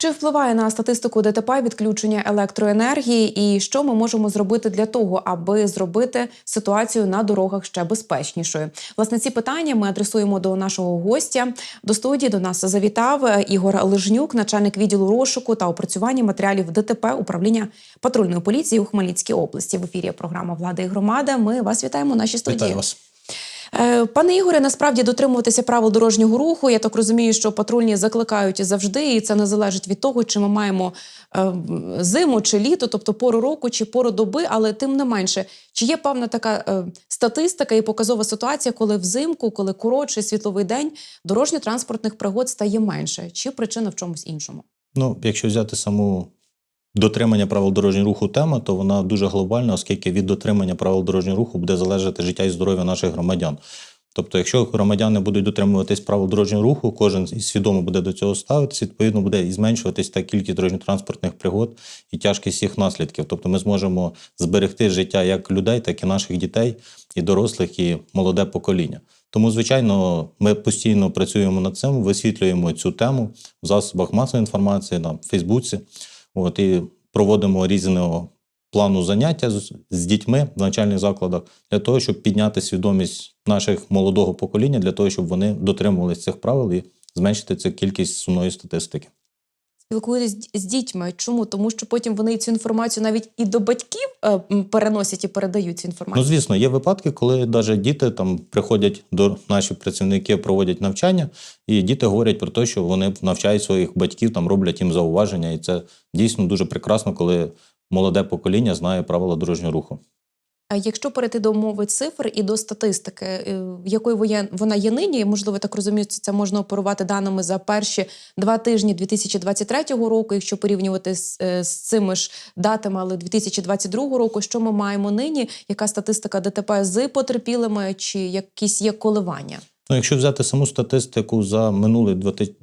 Чи впливає на статистику ДТП відключення електроенергії, і що ми можемо зробити для того, аби зробити ситуацію на дорогах ще безпечнішою? Власне, ці питання ми адресуємо до нашого гостя. До студії до нас завітав е, Ігор Лежнюк, начальник відділу розшуку та опрацювання матеріалів ДТП управління патрульної поліції у Хмельницькій області. В ефірі програма Влада і громада. Ми вас вітаємо у нашій студії. Вітаю вас. Е, Пане Ігоре, насправді дотримуватися правил дорожнього руху. Я так розумію, що патрульні закликають завжди, і це не залежить від того, чи ми маємо е, зиму чи літо, тобто пору року чи пору доби. Але тим не менше, чи є певна така е, статистика і показова ситуація, коли взимку, коли коротший світловий день, дорожньо-транспортних пригод стає менше, чи причина в чомусь іншому? Ну, якщо взяти саму дотримання правил дорожнього руху тему, то вона дуже глобальна, оскільки від дотримання правил дорожнього руху буде залежати життя і здоров'я наших громадян. Тобто, якщо громадяни будуть дотримуватись правил дорожнього руху, кожен свідомо буде до цього ставитися, відповідно буде і зменшуватись та кількість дорожньо-транспортних пригод і тяжкість їх наслідків. Тобто ми зможемо зберегти життя як людей, так і наших дітей, і дорослих, і молоде покоління. Тому, звичайно, ми постійно працюємо над цим, висвітлюємо цю тему в засобах масової інформації на Фейсбуці. От і проводимо різного плану заняття з, з дітьми в навчальних закладах для того, щоб підняти свідомість наших молодого покоління, для того, щоб вони дотримувалися цих правил і зменшити цю кількість сумної статистики. Спілкуєтесь з дітьми. Чому? Тому що потім вони цю інформацію навіть і до батьків е, переносять і передають цю Ну, звісно, є випадки, коли навіть діти там приходять до наші працівники, проводять навчання, і діти говорять про те, що вони навчають своїх батьків, там роблять їм зауваження, і це дійсно дуже прекрасно, коли молоде покоління знає правила дорожнього руху. Якщо перейти до мови цифр і до статистики, е, якою вона є нині, можливо, так розумію, це можна оперувати даними за перші два тижні 2023 року, якщо порівнювати з, е, з цими ж датами, але 2022 року, що ми маємо нині? Яка статистика ДТП з потерпілими, чи якісь є коливання? Ну, якщо взяти саму статистику за минулий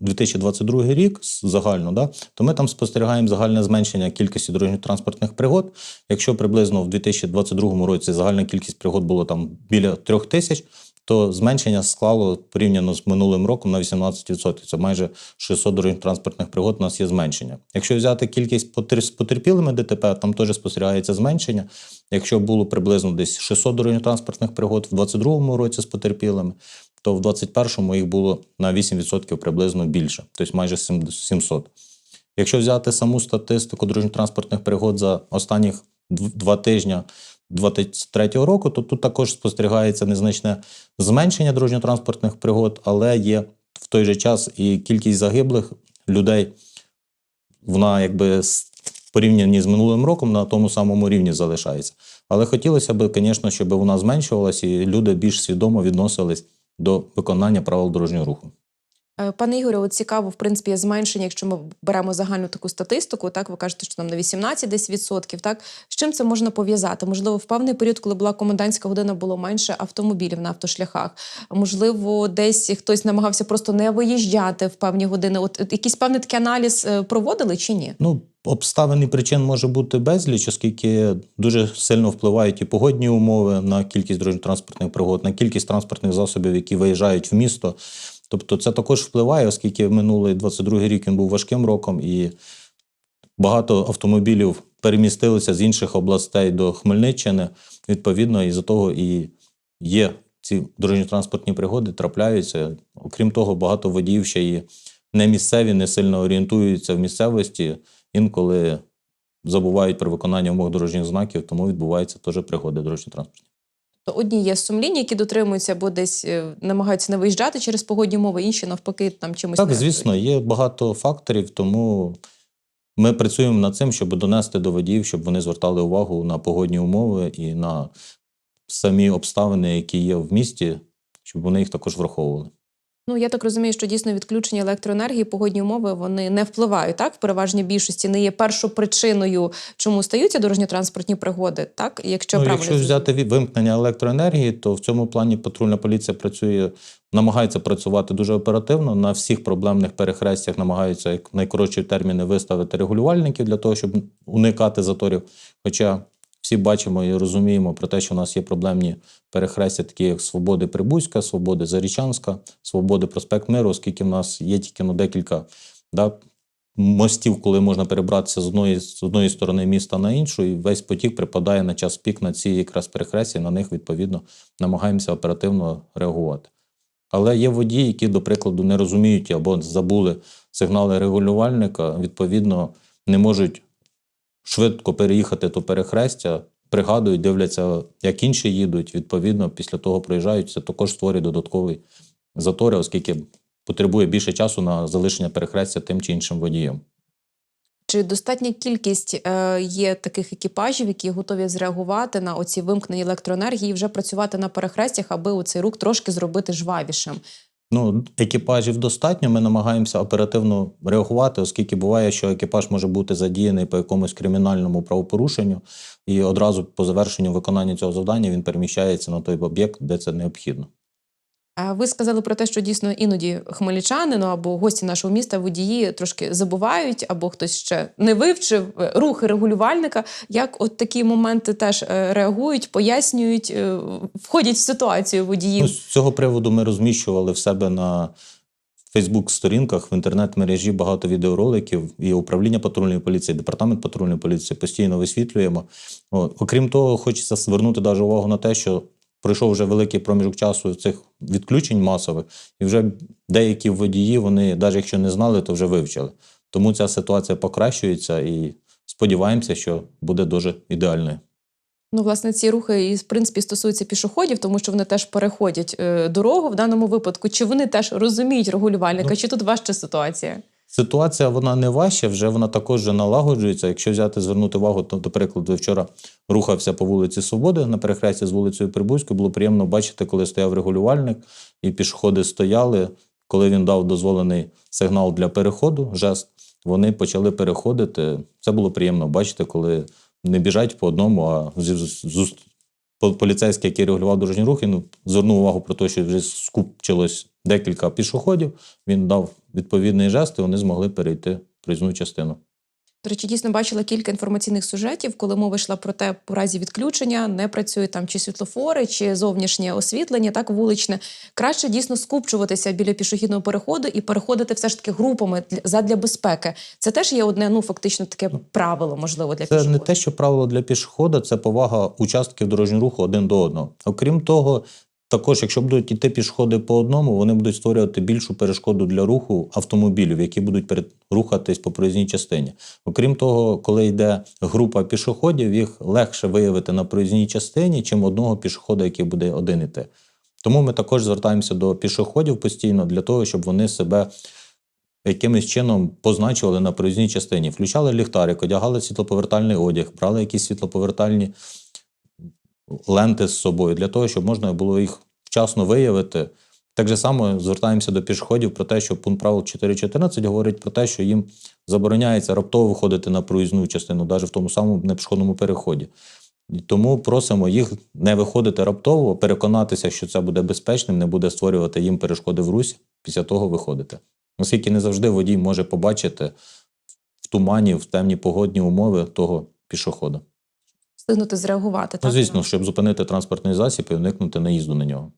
2022 рік загально, да, то ми там спостерігаємо загальне зменшення кількості дорожньо-транспортних пригод. Якщо приблизно в 2022 році загальна кількість пригод було там біля трьох тисяч, то зменшення склало порівняно з минулим роком на 18%. Це майже 600 дорожньо-транспортних пригод у нас є зменшення. Якщо взяти кількість з потерпілими ДТП, там теж спостерігається зменшення. Якщо було приблизно десь 600 дорожньо-транспортних пригод в 2022 році з потерпілими, то в 21-му їх було на 8% приблизно більше, тобто майже сім- 700. Якщо взяти саму статистику дорожньо-транспортних пригод за останніх два тижні 2023 року, то тут також спостерігається незначне зменшення дорожньо-транспортних пригод, але є в той же час і кількість загиблих людей, вона якби порівнянні з минулим роком на тому самому рівні залишається. Але хотілося б, звісно, щоб вона зменшувалася і люди більш свідомо відносились до виконання правил дорожнього руху. Е, Пане Ігорю, от цікаво, в принципі, зменшення, якщо ми беремо загальну таку статистику, так ви кажете, що там на 18 десь відсотків. Так з чим це можна пов'язати? Можливо, в певний період, коли була комендантська година, було менше автомобілів на автошляхах. Можливо, десь хтось намагався просто не виїжджати в певні години. От, от якийсь певний такий аналіз е, проводили чи ні? Ну, обставин і причин може бути безліч, оскільки дуже сильно впливають і погодні умови на кількість дорожньо-транспортних пригод, на кількість транспортних засобів, які виїжджають в місто. Тобто це також впливає, оскільки минулий 22 рік він був важким роком, і багато автомобілів перемістилися з інших областей до Хмельниччини. Відповідно, із-за того і є ці дорожньо-транспортні пригоди, трапляються. Окрім того, багато водіїв ще і не місцеві, не сильно орієнтуються в місцевості, інколи забувають про виконання умов дорожніх знаків, тому відбуваються теж пригоди дорожньо-транспортні. То одні є сумління, які дотримуються або десь е, намагаються не виїжджати через погодні умови, інші навпаки там чимось Так, не звісно, є багато факторів, тому ми працюємо над цим, щоб донести до водіїв, щоб вони звертали увагу на погодні умови і на самі обставини, які є в місті, щоб вони їх також враховували. Ну я так розумію, що дійсно відключення електроенергії, погодні умови вони не впливають так в переважній більшості, не є першопричиною, чому стаються дорожньо-транспортні пригоди. Так, якщо ну, правильно якщо взяти вимкнення електроенергії, то в цьому плані патрульна поліція працює, намагається працювати дуже оперативно. На всіх проблемних перехрестях намагаються як найкоротші терміни виставити регулювальників для того, щоб уникати заторів. Хоча всі бачимо і розуміємо про те, що у нас є проблемні перехрестя, такі як Свободи Прибузька, Свободи Зарічанська, Свободи Проспект Миру, оскільки в нас є тільки ну, декілька да, мостів, коли можна перебратися з одної, з одної сторони міста на іншу, і весь потік припадає на час пік на ці якраз перехрестя, і на них відповідно намагаємося оперативно реагувати. Але є водії, які, до прикладу, не розуміють або забули сигнали регулювальника, відповідно, не можуть швидко переїхати то перехрестя, пригадують, дивляться, як інші їдуть. Відповідно, після того проїжджають. Це також створює додатковий затори, оскільки потребує більше часу на залишення перехрестя тим чи іншим водієм. Чи достатня кількість е, є таких екіпажів, які готові зреагувати на оці вимкнені електроенергії і вже працювати на перехрестях, аби оцей рух трошки зробити жвавішим? Ну, екіпажів достатньо. Ми намагаємося оперативно реагувати, оскільки буває, що екіпаж може бути задіяний по якомусь кримінальному правопорушенню, і одразу по завершенню виконання цього завдання він переміщається на той об'єкт, де це необхідно. Ви сказали про те, що дійсно іноді хмельничани ну, або гості нашого міста водії трошки забувають, або хтось ще не вивчив е, рухи регулювальника. Як от такі моменти теж е, реагують, пояснюють, е, входять в ситуацію водіїв? Ну, з цього приводу ми розміщували в себе на Фейсбук-сторінках в інтернет-мережі багато відеороликів і управління патрульної поліції, департамент патрульної поліції постійно висвітлюємо. Окрім того, хочеться звернути даже увагу на те, що пройшов вже великий проміжок часу цих відключень масових, і вже деякі водії, вони, навіть якщо не знали, то вже вивчили. Тому ця ситуація покращується і сподіваємося, що буде дуже ідеальною. Ну, власне, ці рухи і в принципі стосуються пішоходів, тому що вони теж переходять е, дорогу в даному випадку. Чи вони теж розуміють регулювальника? Ну, чи тут важча ситуація? Ситуація вона не важча, вже вона також вже налагоджується. Якщо взяти, звернути увагу, то, до прикладу, вчора рухався по вулиці Свободи на перехресті з вулицею Прибузькою. Було приємно бачити, коли стояв регулювальник, і пішоходи стояли. Коли він дав дозволений сигнал для переходу, жест, вони почали переходити. Це було приємно бачити, коли не біжать по одному, а з- з- з- по- поліцейський, який регулював дорожній рухи, він звернув увагу про те, що вже скупчилось декілька пішоходів. Він дав відповідний жест, і вони змогли перейти проїзну частину. До речі, дійсно бачила кілька інформаційних сюжетів, коли мова йшла про те, по разі відключення не працюють там чи світлофори, чи зовнішнє освітлення, так вуличне. Краще дійсно скупчуватися біля пішохідного переходу і переходити все ж таки групами для- задля безпеки. Це теж є одне, ну фактично таке правило, можливо, для Це не те, що правило для пішохода, це повага участків дорожнього руху один до одного. Окрім того, також, якщо будуть йти пішоходи по одному, вони будуть створювати більшу перешкоду для руху автомобілів, які будуть рухатись по проїзній частині. Окрім того, коли йде група пішоходів, їх легше виявити на проїзній частині, чим одного пішохода, який буде один іти. Тому ми також звертаємося до пішоходів постійно для того, щоб вони себе якимось чином позначували на проїзній частині. Включали ліхтарик, одягали світлоповертальний одяг, брали якісь світлоповертальні ленти з собою для того, щоб можна було їх вчасно виявити. Так же само звертаємося до пішоходів про те, що пункт правил 4.14 говорить про те, що їм забороняється раптово виходити на проїзну частину, навіть в тому самому непішохідному переході. І тому просимо їх не виходити раптово, переконатися, що це буде безпечним, не буде створювати їм перешкоди в русі, після того виходити. Оскільки не завжди водій може побачити в тумані, в темні погодні умови того пішохода. Встигнути зреагувати. Ну, так, звісно, щоб зупинити транспортний засіб і уникнути наїзду на нього.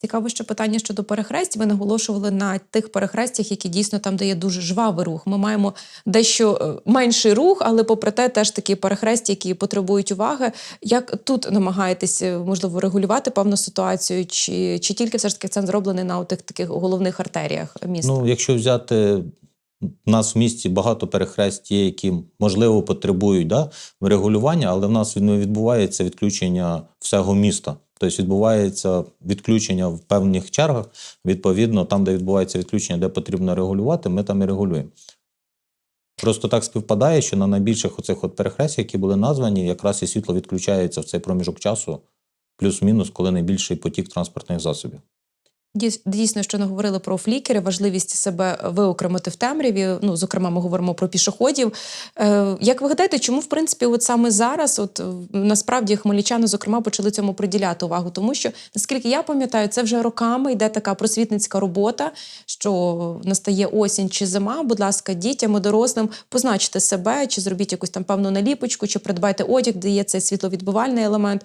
Цікаво, що питання щодо перехресть. Ви наголошували на тих перехрестях, які дійсно там, де є дуже жвавий рух. Ми маємо дещо е, менший рух, але попри те, теж такі перехрестя, які потребують уваги. Як тут намагаєтесь е, можливо регулювати певну ситуацію, чи, чи тільки все ж таки акцент зроблений на тих таких головних артеріях міста? Ну, якщо взяти у нас в місті багато перехрест є, які можливо потребують да, регулювання, але в нас не відбувається відключення всього міста. Тобто відбувається відключення в певних чергах. Відповідно, там, де відбувається відключення, де потрібно регулювати, ми там і регулюємо. Просто так співпадає, що на найбільших оцих от перехрестях, які були названі, якраз і світло відключається в цей проміжок часу, плюс-мінус, коли найбільший потік транспортних засобів. Дійс- Дійсно, що не говорили про флікери, важливість себе виокремити в темряві. Ну, зокрема, ми говоримо про пішоходів. Е, як ви гадаєте, чому в принципі, от саме зараз, от е, насправді хмельничани, зокрема, почали цьому приділяти увагу? Тому що, наскільки я пам'ятаю, це вже роками йде така просвітницька робота, що настає осінь чи зима. Будь ласка, дітям і дорослим позначте себе, чи зробіть якусь там певну наліпочку, чи придбайте одяг, де є цей світловідбивальний елемент.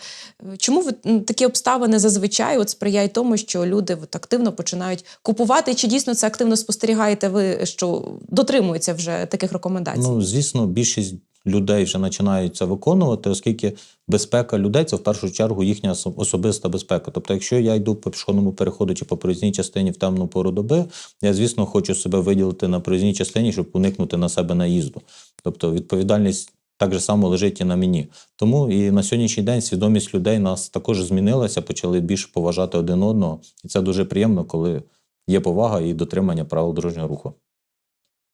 Е, Чому ви- такі обставини зазвичай от сприяють тому, що люди активно починають купувати. Чи дійсно це активно спостерігаєте ви, що дотримуються вже таких рекомендацій? Ну, звісно, більшість людей вже починають це виконувати, оскільки безпека людей це в першу чергу їхня осо- особиста безпека. Тобто, якщо я йду по пішохідному переходу чи по проїзній частині в темну пору доби, я, звісно, хочу себе виділити на проїзній частині, щоб уникнути на себе наїзду. Тобто, відповідальність. Так же само лежить і на мені. Тому і на сьогоднішній день свідомість людей нас також змінилася, почали більше поважати один одного. І це дуже приємно, коли є повага і дотримання правил дорожнього руху.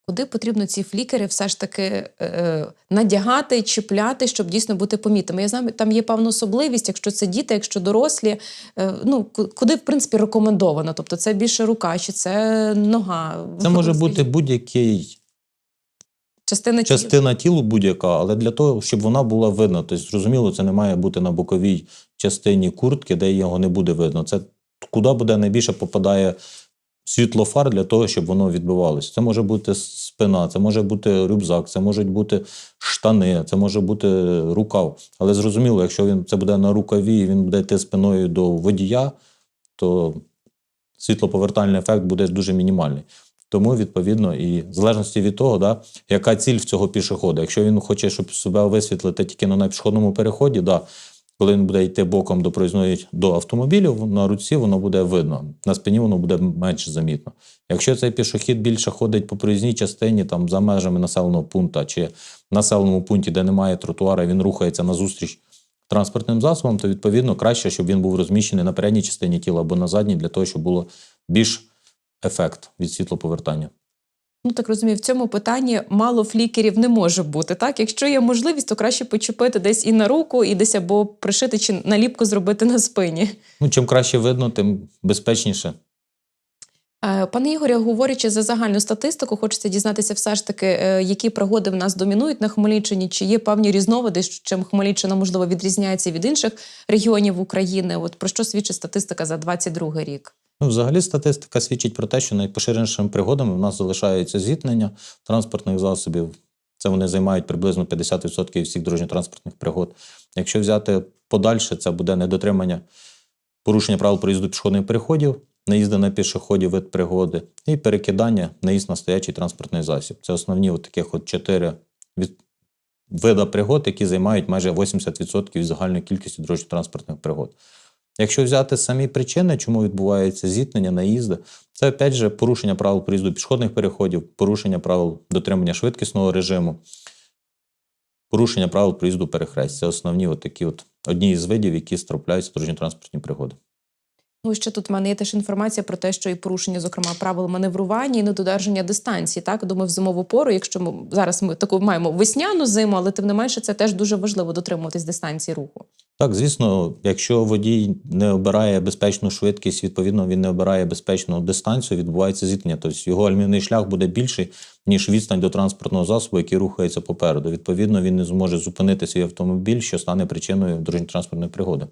Куди потрібно ці флікери все ж таки е, надягати, чіпляти, щоб дійсно бути помітними? Я знаю, там є певна особливість, якщо це діти, якщо дорослі. Е, ну куди в принципі рекомендовано? Тобто це більше рука, чи це нога? Це може бути будь-який частина тіла. частина тілу будь-яка, але для того, щоб вона була видна. Тобто, зрозуміло, це не має бути на боковій частині куртки, де його не буде видно. Це куди буде найбільше попадає світло фар для того, щоб воно відбивалося. Це може бути спина, це може бути рюкзак, це можуть бути штани, це може бути рукав. Але зрозуміло, якщо він це буде на рукаві, і він буде йти спиною до водія, то світлоповертальний ефект буде дуже мінімальний. Тому, відповідно, і в залежності від того, да, яка ціль в цього пішохода. Якщо він хоче, щоб себе висвітлити тільки на пішохідному переході, да, коли він буде йти боком до проїзної до автомобілів, на руці воно буде видно. На спині воно буде менш замітно. Якщо цей пішохід більше ходить по проїзній частині, там за межами населеного пункту чи населеному пункті, де немає тротуара, він рухається назустріч транспортним засобам, то відповідно краще, щоб він був розміщений на передній частині тіла або на задній, для того, щоб було більш ефект від світлоповертання. Ну так розумію, в цьому питанні мало флікерів не може бути. Так, якщо є можливість, то краще почепити десь і на руку, і десь або пришити чи наліпку зробити на спині. Ну, чим краще видно, тим безпечніше. Е, Пане Ігорі, говорячи за загальну статистику, хочеться дізнатися все ж таки, е, які пригоди в нас домінують на Хмельниччині, чи є певні різновиди, чим Хмельниччина можливо відрізняється від інших регіонів України. От про що свідчить статистика за 22 рік? Ну, взагалі, статистика свідчить про те, що найпоширенішими пригодами в нас залишаються зіткнення транспортних засобів. Це вони займають приблизно 50% всіх дорожньо-транспортних пригод. Якщо взяти подальше, це буде недотримання порушення правил проїзду пішохідних переходів, наїзди на пішоходів, вид пригоди і перекидання, наїзд на стоячий транспортний засіб. Це основні от таких от чотири вида пригод, які займають майже 80% від загальної кількості дорожньо-транспортних пригод. Якщо взяти самі причини, чому відбувається зіткнення, наїзди, це опять же порушення правил проїзду пішохідних переходів, порушення правил дотримання швидкісного режиму, порушення правил проїзду перехресть. Це основні такі от одні із видів, які трапляються дорожньо-транспортні пригоди. Ну, ще тут в мене є теж інформація про те, що і порушення, зокрема, правил маневрування і недодержання дистанції. Так, думаю, в зимову пору, якщо ми зараз ми таку маємо весняну зиму, але тим не менше це теж дуже важливо дотримуватись дистанції руху. Так, звісно, якщо водій не обирає безпечну швидкість, відповідно він не обирає безпечну дистанцію, відбувається зіткнення. Тобто його альмівний шлях буде більший, ніж відстань до транспортного засобу, який рухається попереду. Відповідно, він не зможе зупинити свій автомобіль, що стане причиною дорожньо-транспортної пригоди.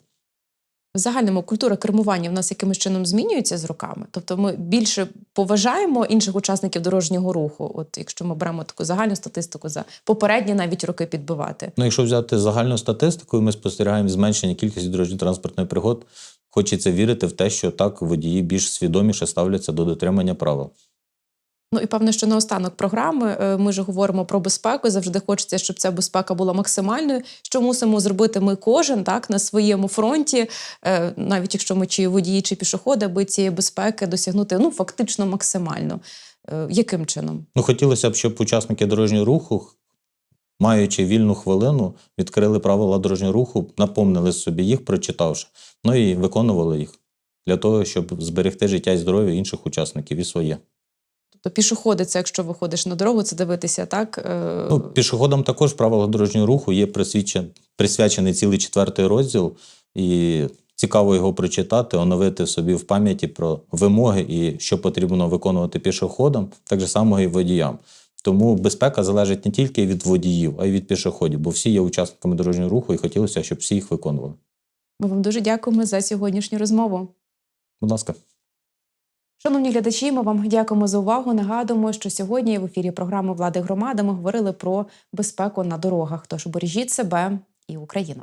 Загальному культура кермування в нас якимось чином змінюється з роками. Тобто ми більше поважаємо інших учасників дорожнього руху. От якщо ми беремо таку загальну статистику за попередні навіть роки підбивати. Ну, якщо взяти загальну статистику, ми спостерігаємо зменшення кількості дорожньо-транспортних пригод. Хочеться вірити в те, що так водії більш свідоміше ставляться до дотримання правил. Ну і певно, що наостанок програми е, ми ж говоримо про безпеку. Завжди хочеться, щоб ця безпека була максимальною. Що мусимо зробити ми кожен так на своєму фронті, е, навіть якщо ми чи водії, чи пішоходи, аби цієї безпеки досягнути ну фактично максимально. Е, Яким чином? Ну, хотілося б, щоб учасники дорожнього руху, маючи вільну хвилину, відкрили правила дорожнього руху, напомнили собі їх, прочитавши, ну і виконували їх для того, щоб зберегти життя і здоров'я інших учасників і своє. Тобто пішоходи, це якщо виходиш на дорогу, це дивитися так. е, Ну, пішоходам також в правилах дорожнього руху є присвячен- присвячений цілий четвертий розділ, і цікаво його прочитати, оновити собі в пам'яті про вимоги і що потрібно виконувати пішоходам, так же само і водіям. Тому безпека залежить не тільки від водіїв, а й від пішоходів, бо всі є учасниками дорожнього руху, і хотілося, щоб всі їх виконували. Ми вам дуже дякуємо за сьогоднішню розмову. Будь ласка. Шановні глядачі, ми вам дякуємо за увагу. Нагадуємо, що сьогодні в ефірі програми Влади громади ми говорили про безпеку на дорогах. Тож бережіть себе і Україну.